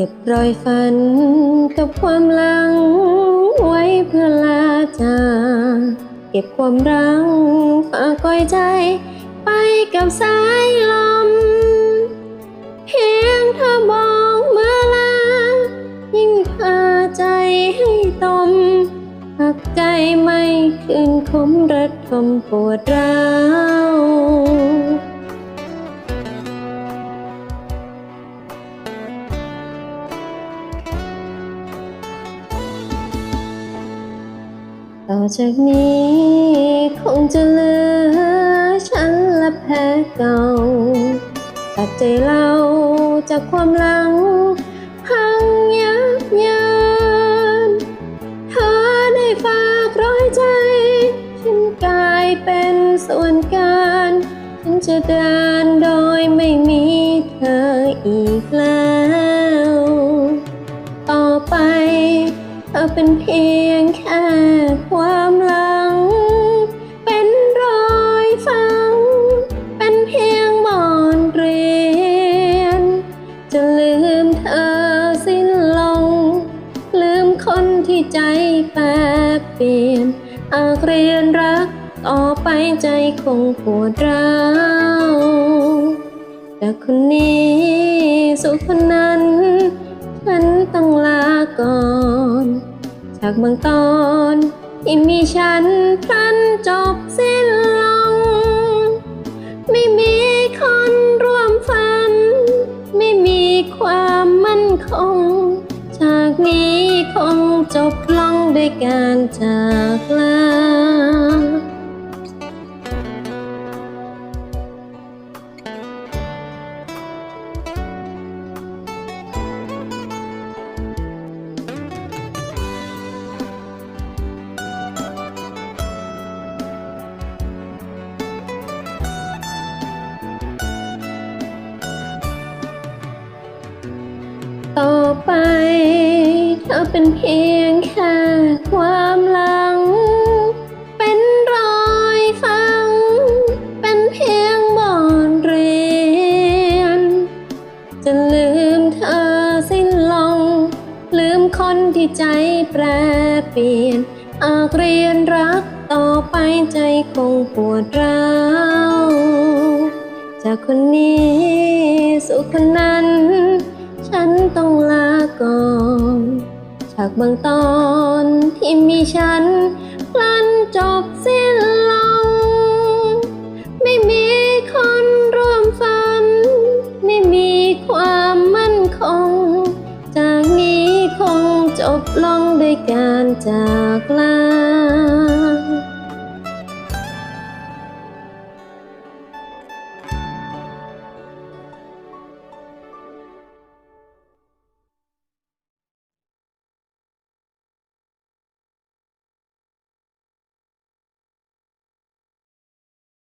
เก็บรอยฝันกับความหลัง ไว้เพื่อลาจากเก็บความรังฝากก้อยใจ ไปกับสายลม เพียงเธอมองเมื่อลา ยิ่งพาใจให้ตมหักใจไม่คืนคมระทมปวดร้าว ต่อจากนี้ คงจะเหลือฉันและแพ้เก่า ตัดใจเราจากความหลัง พังยับยินเธอได้ฝากร้อยใจ ฉันกลายเป็นส่วนการ ฉันจะเดินโดยไม่มีเธออีกแล้ว อเป็นเพียงแค่ความหลัง เป็นรอยฝัง เป็นเพียงหมอนเรียน จะลืมเธอสิ้นลง ลืมคนที่ใจแปรเปลี่ยนหากเรียนรักต่อไปใจคงปวดร้าวจากคนนี้สู่คนนั้น ฉันต้องลาก่อน จากบางตอนที่มีฉันพลันจบสิ้นลง ไม่มีคนร่วมฝัน ไม่มีความมั่นคง จากนี้คงจบลงด้วยการจากลา ต่อไป เธอเป็นเพียงแค่ความหลัง เป็นรอยฝัง เป็นเพียงบอนเรียน จะลืมเธอสิ้นลง ลืมคนที่ใจแปรเปลี่ยน อากเรียนรักต่อไปใจคงปวดร้าวจากคนนี้สู่คนนั้นากบางตอนที่มีฉันพลันจบสิ้นลง ไม่มีคนร่วมฝัน ไม่มีความมั่นคง จากนี้คงจบลงด้วยการจากลา